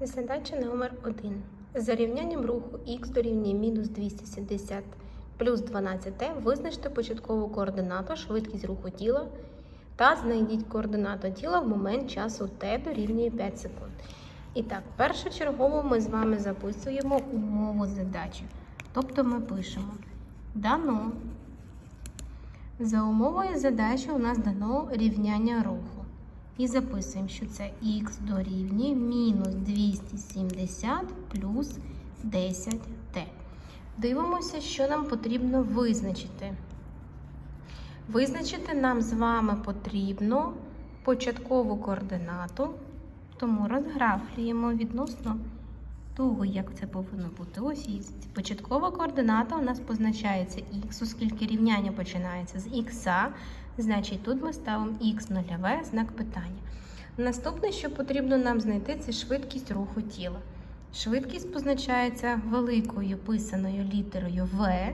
Задача номер 1. За рівнянням руху х дорівнює мінус 270 плюс 12t визначте початкову координату, швидкість руху тіла та знайдіть координату тіла в момент часу t дорівнює 5 секунд. І так, першочергово ми з вами записуємо умову задачі. Тобто ми пишемо дано. За умовою задачі у нас дано рівняння руху. І записуємо, що це х дорівнює мінус 270 плюс 10t. Дивимося, що нам потрібно визначити. Визначити нам з вами потрібно початкову координату, тому розграфлюємо відносно того, як це повинно бути. Ось початкова координата у нас позначається х, оскільки рівняння починається з х, значить тут ми ставимо х нульове знак питання. Наступне, що потрібно нам знайти, це швидкість руху тіла. Швидкість позначається великою писаною літерою В.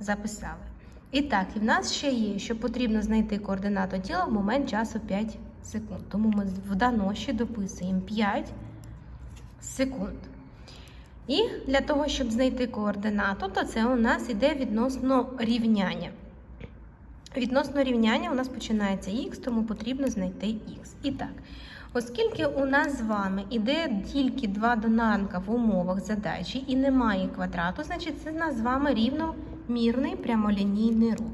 Записали. І так, і в нас ще є, що потрібно знайти координату тіла в момент часу 5 секунд. Тому ми в дано ще дописуємо 5 секунд. І для того, щоб знайти координату, то це у нас іде відносно рівняння. Відносно рівняння у нас починається х, тому потрібно знайти х. І так, оскільки у нас з вами іде тільки два доданка в умовах задачі і немає квадрату, значить це у нас з вами рівномірний прямолінійний рух.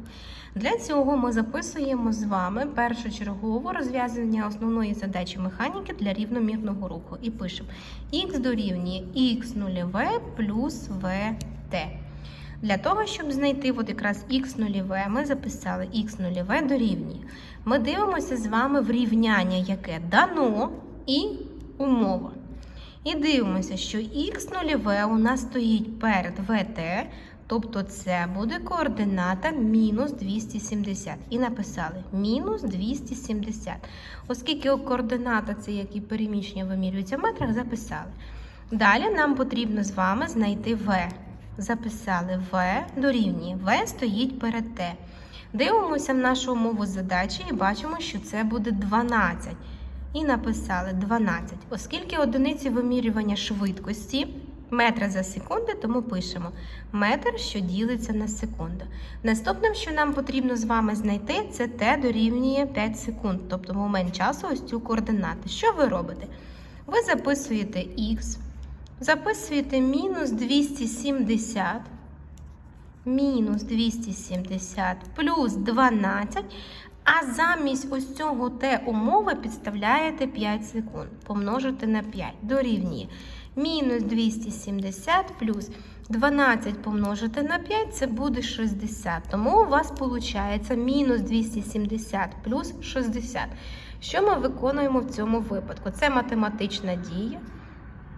Для цього ми записуємо з вами першочергово розв'язання основної задачі механіки для рівномірного руху. І пишемо х дорівнює х нульове плюс vt. Для того, щоб знайти от якраз х нульове, ми записали х нульове дорівнює. Ми дивимося з вами в рівняння, яке дано і умова. І дивимося, що х нульове у нас стоїть перед vt, тобто це буде координата мінус 270. І написали мінус 270. Оскільки координата це як і переміщення вимірюється в метрах, записали. Далі нам потрібно з вами знайти v. Записали v дорівнює. v стоїть перед t. Дивимося в нашу умову задачі і бачимо, що це буде 12. І написали 12. Оскільки одиниці вимірювання швидкості метра за секунди, тому пишемо метр, що ділиться на секунду. Наступним, що нам потрібно з вами знайти, це t дорівнює 5 секунд, тобто момент часу ось цю координату. Що ви робите? Ви записуєте х. Записуєте мінус 270, мінус 270 плюс 12, а замість ось цього Т умови підставляєте 5 секунд. Помножити на 5 дорівнює. Мінус 270 плюс 12 помножити на 5 це буде 60. Тому у вас виходить мінус 270 плюс 60. Що ми виконуємо в цьому випадку? Це математична дія.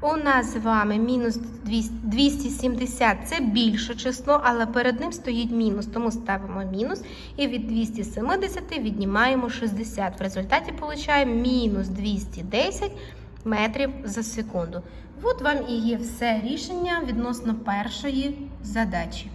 У нас з вами мінус 270 це більше число, але перед ним стоїть мінус, тому ставимо мінус. І від 270 віднімаємо 60. В результаті получаємо мінус 210 метрів за секунду. От вам і є все рішення відносно першої задачі.